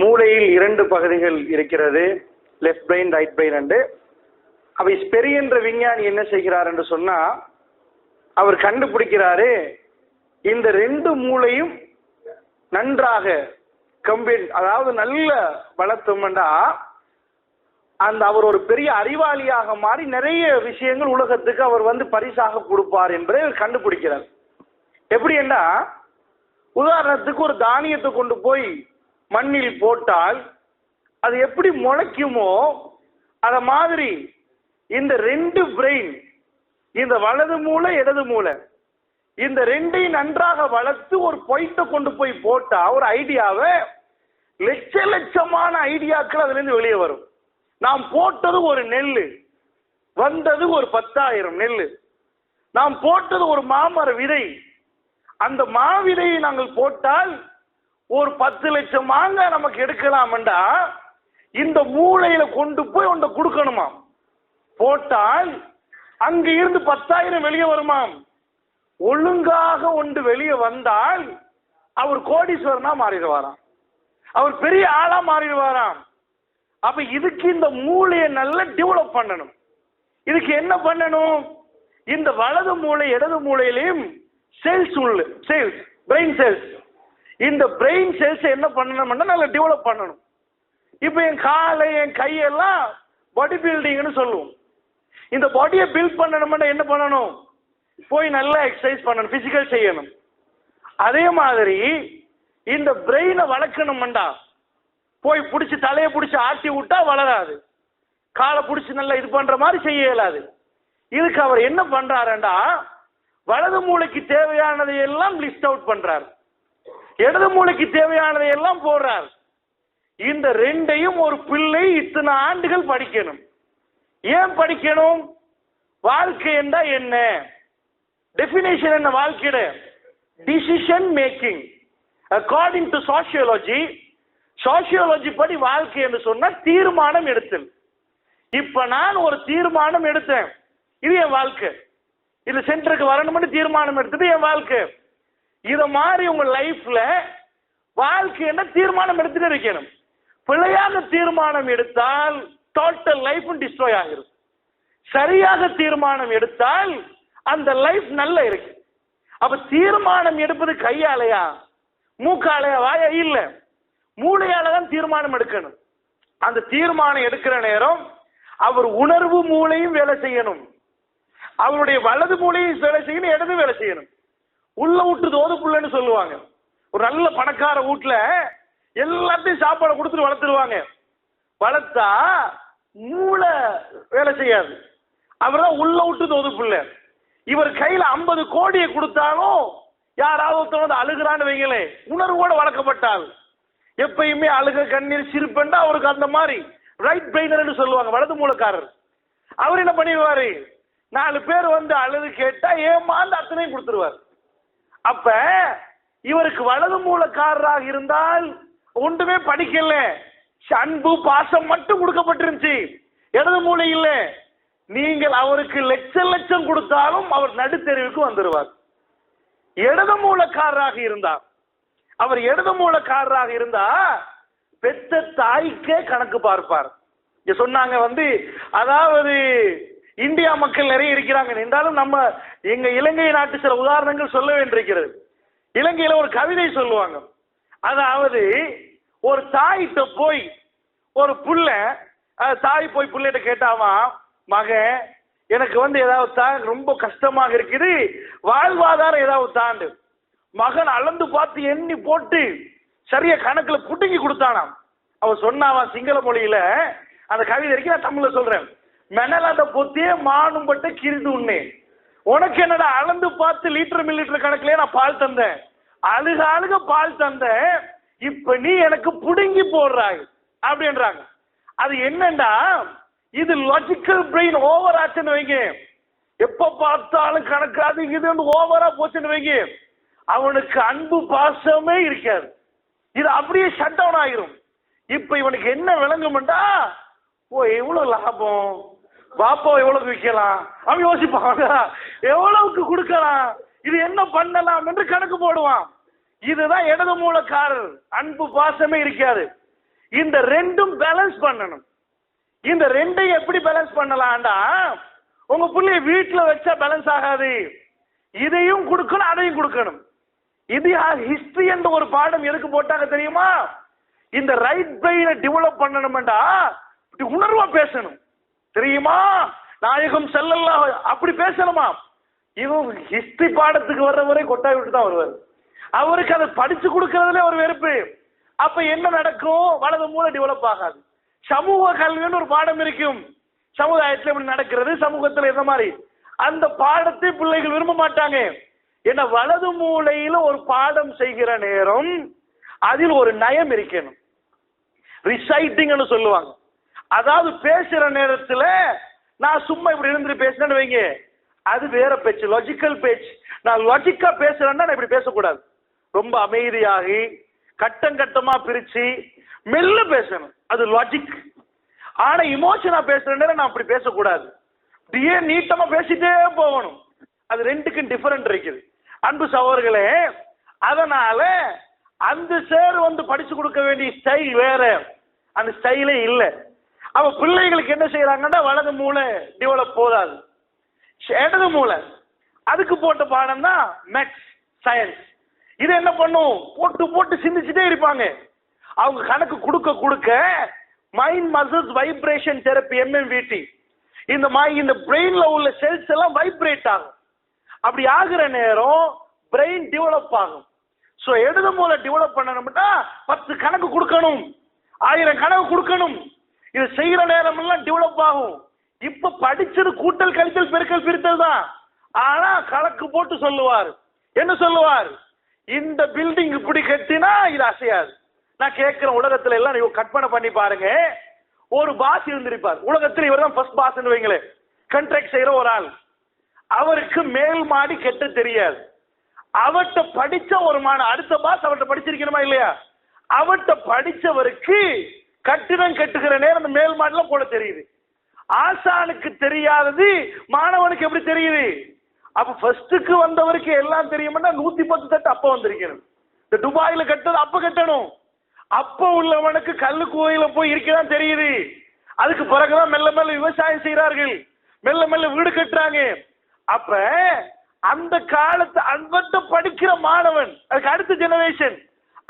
மூளையில் இரண்டு பகுதிகள் இருக்கிறது. லெஃப்ட் பிரெயின் ரைட் பிரெயின் என்று அவை ஸ்பெரி என்ற விஞ்ஞானி என்ன செய்கிறார் என்று சொன்னா அவர் கண்டுபிடிக்கிறாரு இந்த ரெண்டு மூளையும் நன்றாக கம்பைன் அதாவது நல்ல வளர்த்தோம்னா அந்த அவர் ஒரு பெரிய அறிவாளியாக மாறி நிறைய விஷயங்கள் உலகத்துக்கு அவர் வந்து பரிசாக கொடுப்பார் என்பதை கண்டுபிடிக்கிறார். எப்படி என்றா உதாரணத்துக்கு ஒரு தானியத்தை கொண்டு போய் மண்ணில் போட்டால் அது எப்படி முளைக்குமோ அத மாதிரி இந்த ரெண்டு பிரெயின் இந்த வலது மூளை இடது மூளை இந்த ரெண்டையும் நன்றாக வளர்த்து ஒரு பொய்த்தை கொண்டு போய் போட்டா ஒரு ஐடியாவை லட்ச லட்சமான ஐடியாக்கள் அதுல இருந்து வெளியே வரும். நாம் போட்டது ஒரு நெல் வந்தது ஒரு பத்தாயிரம் நெல் நாம் போட்டது ஒரு மாமர விதை. அந்த மாவிதையை நாங்கள் போட்டால் ஒரு பத்து லட்சம் மாங்காய் நமக்கு எடுக்கலாம்டா இந்த மூளையில கொண்டு போய் ஒன்றை கொடுக்கணுமா போட்டால் அங்க இருந்து பத்தாயிரம் வெளியே வருமாம். ஒழுங்காக ஒன்று வெளியே வந்தால் அவர் கோடீஸ்வரனா மாறிடுவாராம். அவர் பெரிய ஆளா மாறிடுவாராம். அப்ப இதுக்கு இந்த மூளையை நல்லா டெவலப் பண்ணணும். இதுக்கு என்ன பண்ணணும்? இந்த வலது மூளை இடது மூளையிலையும் செல்ஸ் உள்ள செல்ஸ் பிரெயின் செல்ஸ் இந்த பிரெயின் செல்ஸ் என்ன பண்ணணும்னா நல்லா டெவலப் பண்ணணும். இப்போ என் காலை என் கையெல்லாம் பாடி பில்டிங்னு சொல்லுவோம். இந்த பாடியை பில்ட் பண்ணணும்னா என்ன பண்ணணும்? போய் நல்லா எக்ஸசைஸ் பண்ணணும் பிசிக்கல் செய்யணும். அதே மாதிரி இந்த பிரெயினை வளர்க்கணும்டா. போய் பிடிச்சி தலையை பிடிச்சி ஆட்டி விட்டா வளராது. காலை பிடிச்சி நல்லா இது பண்ற மாதிரி செய்ய இயலாது. இதுக்கு அவர் என்ன பண்றாருண்டா வலது மூளைக்கு தேவையானதை எல்லாம் லிஸ்ட் அவுட் பண்ணுறாரு இடது மூளைக்கு தேவையானதை எல்லாம் போடுறார். இந்த ரெண்டையும் ஒரு பிள்ளை இத்தனை ஆண்டுகள் படிக்கணும். ஏன் படிக்கணும்? வாழ்க்கை என்றா என்ன? டெபினேஷன் என்ன வாழ்க்கையிட decision making according to sociology sociology படி வாழ்க்கை என்று சொன்னா தீர்மானம் எடுத்தல். இப்ப நான் ஒரு தீர்மானம் எடுத்தேன். இது என் வாழ்க்கை. இது சென்டருக்கு வரணும்னு தீர்மானம் எடுத்தது என் வாழ்க்கை. இத மாதிரி உங்க லைஃப்ல வாழ்க்கை என்ன தீர்மானம் எடுத்துட்டு இருக்கணும்? பிழையாக தீர்மானம் எடுத்தால் டோட்டல் லைஃபும் டிஸ்ட்ராய் ஆகிரும். சரியாக தீர்மானம் எடுத்தால் அந்த லைஃப் நல்ல இருக்கு. அப்ப தீர்மானம் எடுப்பது கையாலையா? மூக்காலையா? வாயா? இல்ல. மூளையால தான் தீர்மானம் எடுக்கணும். அந்த தீர்மானம் எடுக்கிற நேரம் அவர் உணர்வு மூளையும் வேலை செய்யணும். அவருடைய வலது மூளையும் வேலை செய்யணும் இடது வேலை செய்யணும். உள்ள விட்டு தோது புள்ளன்னு சொல்லுவாங்க. ஒரு நல்ல பணக்கார வீட்டுல எல்லாத்தையும் சாப்பாடு கொடுத்துட்டு வளர்த்துருவாங்க. வளர்த்தா மூளை வேலை செய்யாது. அவர் தான் உள்ள விட்டு தோது இவர் கையில ஐம்பது கோடியை கொடுத்தாலும் யாராவது ஒருத்தர் வந்து அழுகிறான்னு வைங்களே உணர்வோட வளர்க்கப்பட்டால். எப்பயுமே அழுக கண்ணீர் சிரிப்பெண்டா அவருக்கு அந்த மாதிரி ரைட் பிரெயினர்னு சொல்லுவாங்க வலது மூலக்காரர் அவர் என்ன பண்ணிடுவாரு? நாலு பேர் வந்து அழுது கேட்டா ஏமாந்து அத்தனையும் கொடுத்துருவார். அப்ப இவருக்கு வலது மூலக்காரராக இருந்தால் ஒன்றுமே படிக்கல. அன்பு பாசம் மட்டும் கொடுக்கப்பட்டிருந்துச்சு. இடது மூளை இல்ல. நீங்கள் அவருக்கு லட்சம் லட்சம் கொடுத்தாலும் அவர் நடுத்தெருவுக்கு வந்துருவார். இடது மூலக்காரராக இருந்தார். அவர் இடது மூலக்காரராக இருந்தா பெத்த தாய்க்கே கணக்கு பார்ப்பார். சொன்னாங்க வந்து அதாவது இந்தியா மக்கள் நிறைய இருக்கிறாங்க. என்றாலும் நம்ம எங்க இலங்கை நாட்டு சில உதாரணங்கள் சொல்ல வேண்டியிருக்கிறது. இலங்கையில ஒரு கவிதை சொல்லுவாங்க. அதாவது ஒரு தாயிட்ட போய் ஒரு புள்ள தாய் போய் பிள்ளைகிட்ட கேட்டாமா மகன் எனக்கு வந்து ஏதாவது தான் ரொம்ப கஷ்டமாக இருக்குது வாழ்வாதாரம் ஏதாவது தாண்டு. மகன் அளந்து பார்த்து எண்ணி போட்டு சரியா கணக்குல புடுங்கி கொடுத்தானாம். அவன் சொன்னாவா சிங்கள மொழியில அந்த கவிதை இருக்கு நான் தமிழ்ல சொல்றேன். மெனலாத பொத்தியே மானும் பட்ட கிரிது உண்ணே உனக்கு என்னடா அளந்து பார்த்து லிட்டர் மில்லிட்டர் கணக்குலயே நான் பால் தந்தேன்? அழுக அழுக பால் தந்தேன். இப்ப நீ எனக்கு புடுங்கி போடுறாய் அப்படின்றாங்க. அது என்னண்டா? இது லாஜிக்கல் பிரெயின் ஓவர் ஆச்சுன்னு வைங்க. எப்ப பார்த்தாலும் கணக்காது இது இது ஓவரா போச்சுன்னு வைங்க. அவனுக்கு அன்பு பாசமே இருக்காது. இது அப்படியே ஷட் டவுன் ஆயிரும். இப்ப இவனுக்கு என்ன விளங்கும்டா? ஓ எவ்வளவு லாபம்? பாப்பா எவ்வளவு விற்கலாம்? அவன் யோசிப்பான் எவ்வளவுக்கு கொடுக்கலாம்? இது என்ன பண்ணலாம்? என்று கணக்கு போடுவான். இதுதான் இடது மூலக்காரர். அன்பு பாசமே இருக்காது. இந்த ரெண்டும் பேலன்ஸ் பண்ணணும். இந்த ரெண்டையும் எப்படி பேலன்ஸ் பண்ணலாம்டா? உங்க பிள்ளைய வீட்டுல வச்சா பேலன்ஸ் ஆகாது. இதையும் கொடுக்கணும் அதையும் கொடுக்கணும். இது ஹிஸ்டரி என்ற ஒரு பாடம் எதுக்கு போட்டாங்க தெரியுமா? இந்த ரைட் பிரெயினை டெவலப் பண்ணணும்டா இப்படி உணர்வா பேசணும். தெரியுமா? நாயகம் செல்லல்லா அப்படி பேசணுமா? இவன் ஹிஸ்டரி பாடத்துக்கு வர்ற வரை கொட்டாய் விட்டு தான் வருவார். அவருக்கு அதை படிச்சு கொடுக்கறதுல ஒரு வெறுப்பு. அப்ப என்ன நடக்கும்? வலது மூளை டெவலப் ஆகாது. சமூக கல்வின்னு ஒரு பாடம் இருக்கும். சமுதாயத்துல இப்படி நடக்கிறது சமூகத்துல இந்த மாதிரி? அந்த பாடத்தை பிள்ளைகள் விரும்ப மாட்டாங்க. என்ன வலது மூலையில ஒரு பாடம் செய்கிற நேரம் அதில் ஒரு நயம் இருக்கணும். ரிசைட்டிங்னு சொல்லுவாங்க. அதாவது பேசுற நேரத்துல நான் சும்மா இப்படி இருந்து பேசுறேன்னு வைங்க. அது வேற பேச்சு லாஜிக்கல் பேச்சு. நான் லாஜிக்கா பேசுறேன்னா நான் இப்படி பேசக்கூடாது. ரொம்ப அமைதியாகி கட்டம் கட்டமா பிரிச்சு மெல்ல பேசணும். அது லாஜிக் ஆனா இமோஷனா பேசுற நேரம் நான் அப்படி பேசக்கூடாது. அப்படியே நீட்டமா பேசிட்டே போகணும். அது ரெண்டுக்கும் டிஃபரெண்ட் இருக்குது. அன்பு சகோதரர்களே அதனால அந்த சேர் வந்து படிச்சு கொடுக்க வேண்டிய ஸ்டைல் வேற. அந்த ஸ்டைலே இல்லை. அவ பிள்ளைகளுக்கு என்ன செய்யறாங்கன்னா வலது மூளை டெவலப் போதாது இடது மூளை. அதுக்கு போட்ட பாடம் தான் மேக்ஸ் சயின்ஸ் இது என்ன பண்ணும்? போட்டு போட்டு சிந்திச்சுட்டே இருப்பாங்க. அவங்க கணக்கு கொடுக்க கொடுக்க mind muscles vibration therapy MMVT இந்த மாதிரி இந்த பிரெயின்ல உள்ள செல்ஸ் எல்லாம் வைப்ரேட் ஆகும். அப்படி ஆகுற நேரம் பிரெயின் டெவலப் ஆகும். ஸோ இடது மூலம் டெவலப் பண்ணணும்னா பத்து கணக்கு கொடுக்கணும். ஆயிரம் கணக்கு கொடுக்கணும். இது செய்யற நேரம் எல்லாம் டெவலப் ஆகும். இப்ப படிச்சது கூட்டல் கழித்தல் பெருக்கல் பிரித்தல் தான். ஆனா கணக்கு போட்டு சொல்லுவார். என்ன சொல்லுவார்? இந்த பில்டிங் இப்படி கட்டினா இது அசையாது. நான் கேட்கிற உலகத்துல எல்லாம் நீங்க கற்பனை பண்ணி பாருங்க. ஒரு பாஸ் இருந்திருப்பார். உலகத்தில் இவர் தான் ஃபர்ஸ்ட் பாஸ் வைங்களேன். கண்ட்ராக்ட் செய்யற ஒரு ஆள். அவருக்கு மேல் மாடி கெட்ட தெரியாது. அவர்கிட்ட படிச்ச ஒரு மான அடுத்த பாஸ் அவர்கிட்ட படிச்சிருக்கணுமா இல்லையா? அவர்கிட்ட படிச்சவருக்கு கட்டிடம் கட்டுகிற நேரம் அந்த மேல் மாடில கூட தெரியுது. ஆசானுக்கு தெரியாதது மாணவனுக்கு எப்படி தெரியுது? அப்ப ஃபர்ஸ்டுக்கு வந்தவருக்கு எல்லாம் தெரியும்னா நூத்தி பத்து தட்டு அப்ப வந்திருக்கிறது. இந்த துபாயில கட்டுறது அப்ப கட்டணும். அப்ப உள்ளவனுக்கு கல்லு கோயில போய் இருக்கதான் தெரியுது. அதுக்கு பிறகுதான் மெல்ல மெல்ல விவசாயம் செய்யறார்கள் மெல்ல மெல்ல வீடு கட்டுறாங்க. அப்ப அந்த காலத்து அன்பத்த படிக்கிற மாணவன் அதுக்கு அடுத்த ஜெனரேஷன்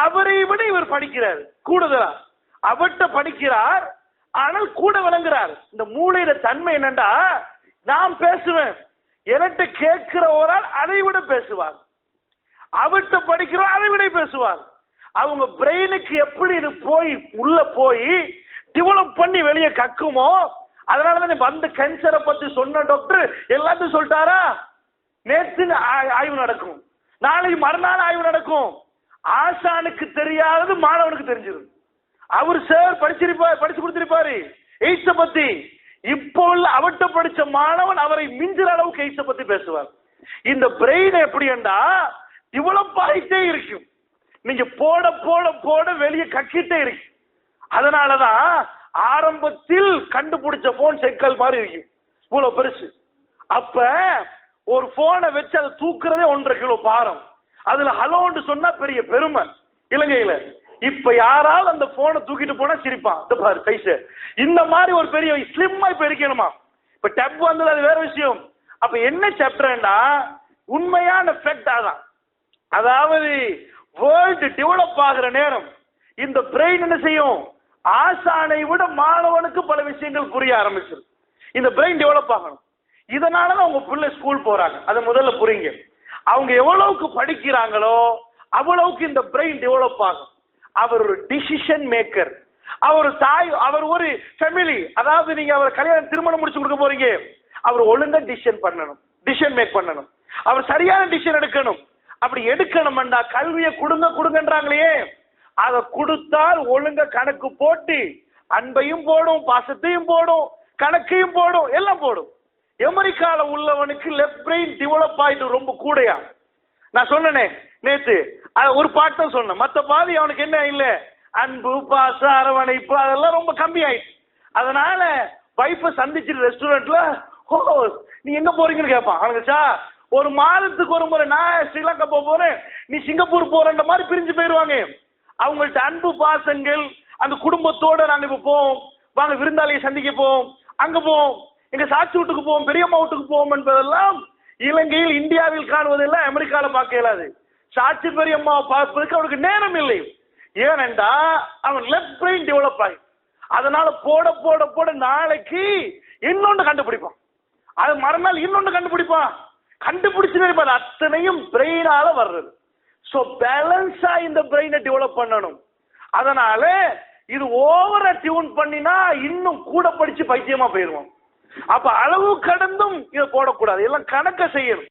அவரை விட இவர் படிக்கிறார் கூடுதலா. அவர்கிட்ட படிக்கிறார் ஆனால் கூட விளங்குறார். இந்த மூளையில தன்மை என்னண்டா? நான் பேசுவேன். என்கிட்ட கேட்கிற ஒரு ஆள் அதை விட பேசுவார். அவர்கிட்ட படிக்கிறோம் அதை விட பேசுவார். அவங்க பிரெயினுக்கு எப்படி இது போய் உள்ள போய் டெவலப் பண்ணி வெளியே கக்குமோ? அதனாலதான் வந்த கேன்சரை பத்தி சொன்ன டாக்டர் எல்லாத்தையும் சொல்லிட்டாரா? நேற்று ஆய்வு நடக்கும். நாளைக்கு மறுநாள் ஆய்வு நடக்கும். ஆசானுக்கு தெரியாதது மாணவனுக்கு தெரிஞ்சிடும். அவர் சார் படிச்சிருப்பார் படிச்சு கொடுத்திருப்பாரு. எய்ட்ஸ பத்தி இப்போ உள்ள அவட்ட படிச்ச மாணவன் அவரை மிஞ்சிற அளவுக்கு எய்ட்ஸ பத்தி பேசுவார். இந்த பிரெயின் எப்படின்னா டெவலப் ஆகிட்டே இருக்கும். நீங்க போட போட போட வெளியே கக்கிட்டே இருக்கு அதனாலதான் ஆரம்பத்தில் கண்டுபிடிச்ச போன் செக்கல் மாதிரி இருக்கும். இவ்வளவு பெருசு. அப்ப ஒரு போனை வச்சு அதை தூக்குறதே ஒன்றரை கிலோ பாரம். அதுல ஹலோன்னு சொன்னா பெரிய பெருமை. இலங்கையில இப்ப யாராவது அந்த போனை தூக்கிட்டு போனா சிரிப்பான். இந்த பாரு சைஸ் இந்த மாதிரி ஒரு பெரிய ஸ்லிம்மா இப்ப இருக்கணுமா? இப்ப டப் வந்தது அது வேற விஷயம். அப்ப என்ன சாப்டர்னா உண்மையான ஃபேக்ட் அதான். அதாவது வேர்ல்டு டெவலப் ஆகிற நேரம். இந்த பிரெயின் என்ன செய்யும்? ஆசானை விட மாணவனுக்கு பல விஷயங்கள் புரிய ஆரம்பிச்சிரு இந்த பிரெயின் டெவலப் ஆகணும். இதனாலதான் உங்க பிள்ளை ஸ்கூல் போறாங்க. அதை முதல்ல புரியுங்க. அவங்க எவ்வளவுக்கு படிக்கிறாங்களோ அவ்வளவுக்கு இந்த பிரெயின் டெவலப் ஆகும். அவர் ஒரு டிசிஷன் மேக்கர் அவர் தாய் அவர் ஒரு ஃபேமிலி அதாவது நீங்க அவர் கல்யாணம் திருமணம் முடிச்சு கொடுக்க போறீங்க. அவர் ஒழுங்கா டிசிஷன் பண்ணணும். டிசிஷன் மேக் பண்ணணும். அவர் சரியான டிசிஷன் எடுக்கணும். அப்படி எடுக்கணும்டா கல்வியை கொடுங்க கொடுங்கன்றாங்களே. அதை கொடுத்தால் ஒழுங்க கணக்கு போட்டு. அன்பையும் போடும் பாசத்தையும் போடும் கணக்கையும் போடும் எல்லாம் போடும். அமெரிக்கால உள்ளவனுக்கு லெஃப்ட் பிரெயின் டெவலப் ஆயிட்டு ரொம்ப கூடையா. நான் சொன்னனே நேத்து ஒரு பாட்டு தான் சொன்னேன் மற்ற பாதி அவனுக்கு என்ன இல்லை. அன்பு பாச அரவணைப்பு அதெல்லாம் ரொம்ப கம்மி ஆயிடுச்சு அதனால வைஃபை சந்திச்சிட்டு ரெஸ்டாரண்ட்ல ஓ நீ எங்க போறீங்கன்னு கேட்பான் அவனுக்கு ஒரு மாதத்துக்கு ஒரு முறை நான் ஸ்ரீலங்கா போக போறேன். நீ சிங்கப்பூர் போறன்ற மாதிரி பிரிஞ்சு போயிருவாங்க அவங்கள்ட்ட அன்பு பாசங்கள் அந்த குடும்பத்தோட நாங்க இப்ப போவோம். வாங்க விருந்தாளியை சந்திக்க போவோம். அங்க போவோம். எங்க சாட்சி வீட்டுக்கு போவோம் பெரியம்மா வீட்டுக்கு போவோம் என்பதெல்லாம் இலங்கையில் இந்தியாவில் காணுவதெல்லாம் அமெரிக்காவில் பார்க்க இயலாது. சாட்சி பெரியம்மாவை பார்ப்பதற்கு அவனுக்கு நேரம் இல்லை. ஏனென்றா அவன் லெஃப்ட் பிரெயின் டெவலப் ஆகி அதனால போட போட போட நாளைக்கு இன்னொன்று கண்டுபிடிப்பான். அது மறுநாள் இன்னொன்று கண்டுபிடிப்பான். கண்டுபிடிச்சு அது அத்தனையும் பிரெயினால வர்றது. ஸோ பேலன்ஸா இந்த பிரெயினை டெவலப் பண்ணணும். அதனால இது ஓவர டியூன் பண்ணினா இன்னும் கூட படிச்சு பைத்தியமா போயிருவோம் அப்ப அளவு கடந்தும் இதை போடக்கூடாது. எல்லாம் கணக்க செய்யணும்.